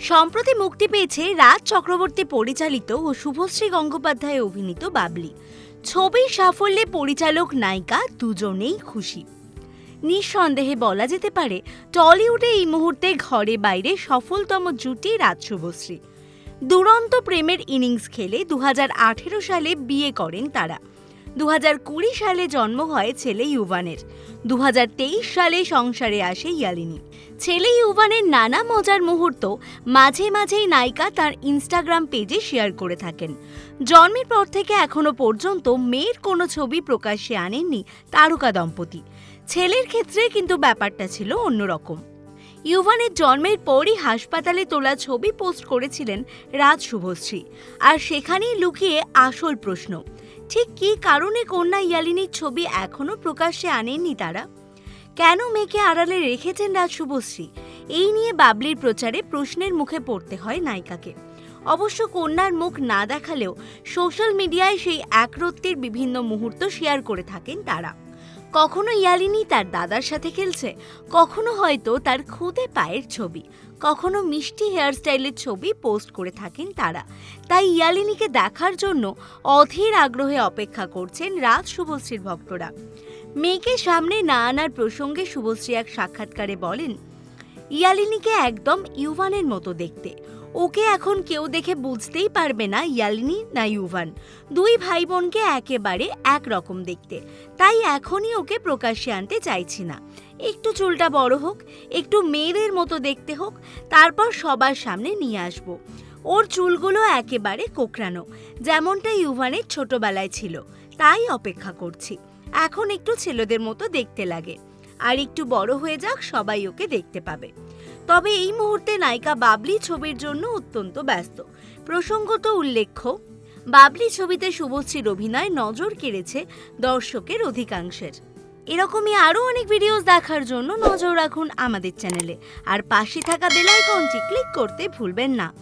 সম্প্রতি মুক্তি পেয়েছে রাজ চক্রবর্তী পরিচালিত ও শুভশ্রী গঙ্গোপাধ্যায় অভিনীত বাবলি। ছবির সাফল্যে পরিচালক নায়িকা দুজনেই খুশি। নিঃসন্দেহে বলা যেতে পারে, টলিউডে এই মুহূর্তে ঘরে বাইরে সফলতম জুটি রাজ শুভশ্রী। দুরন্ত প্রেমের ইনিংস খেলে দুহাজার আঠেরো সালে বিয়ে করেন তারা। দু হাজার কুড়ি সালে জন্ম হয় ছেলে ইউভানের। দু হাজার তেইশ সালে সংসারে আসে ইয়ালিনী। ছেলে ইউভানের নানা মজার মুহূর্ত মাঝে মাঝেই নায়িকা তার ইনস্টাগ্রাম পেজে শেয়ার করে থাকেন। জন্মের পর থেকে এখনও পর্যন্ত মেয়ের কোনো ছবি প্রকাশ্যে আনেননি তারকা দম্পতি। ছেলের ক্ষেত্রে কিন্তু ব্যাপারটা ছিল অন্যরকম। ইউভানের জন্মের পরই হাসপাতালে তোলা ছবি পোস্ট করেছিলেন রাজ শুভশ্রী। আর সেখানেই লুকিয়ে আসল প্রশ্ন ঠিক কী কারণে কন্যা ইয়ালিনীর ছবি এখনও প্রকাশ্যে আনেননি তারা? কেন মেয়েকে আড়ালে রেখেছেন রাজ শুভশ্রী এই নিয়ে বাবলির প্রচারে প্রশ্নের মুখে পড়তে হয় নায়িকাকে। অবশ্য কন্যার মুখ না দেখালেও সোশ্যাল মিডিয়ায় সেই একরত্বের বিভিন্ন মুহূর্ত শেয়ার করে থাকেন তারা। কখনো ইয়ালিনী তার দাদার সাথে খেলছে, কখনো হয়তো তার খুদে পায়ের ছবি, কখনো মিষ্টি হেয়ারস্টাইলের ছবি পোস্ট করে থাকেন তারা। তাই ইয়ালিনীকে দেখার জন্য অধীর আগ্রহে অপেক্ষা করছেন রাজ শুভশ্রীর ভক্তরা। মেয়েকে সামনে না আনার প্রসঙ্গে শুভশ্রী এক সাক্ষাৎকারে বলেন, ইয়ালিনীকে একদম ইউভানের মতো দেখতে। ওকে এখন কেউ দেখে বুঝতেই পারবে না ইয়ালিনি না ইউভান। দুই ভাই বোনকে একেবারে একরকম দেখতে। তাই এখনই ওকে প্রকাশ্যে আনতে চাইছি না। একটু চুলটা বড় হোক, একটু মেয়েদের মতো দেখতে হোক, তারপর সবার সামনে নিয়ে আসব। ওর চুলগুলো একেবারে কোকড়ানো, যেমনটা ইউভানের ছোটবেলায় ছিল। তাই অপেক্ষা করছি। এখন একটু ছেলেদের মতো দেখতে লাগে। আর একটু বড় হয়ে যাক, সবাই ওকে দেখতে পাবে। তবে এই মুহূর্তে নায়িকা বাবলি ছবির জন্য অত্যন্ত ব্যস্ত। প্রসঙ্গত উল্লেখ্য, বাবলি ছবিতে শুভশ্রীর অভিনয় নজর কেড়েছে দর্শকের অধিকাংশের। এরকমই আরও অনেক ভিডিওস দেখার জন্য নজর রাখুন আমাদের চ্যানেলে আর পাশে থাকা বেল আইকনটি ক্লিক করতে ভুলবেন না।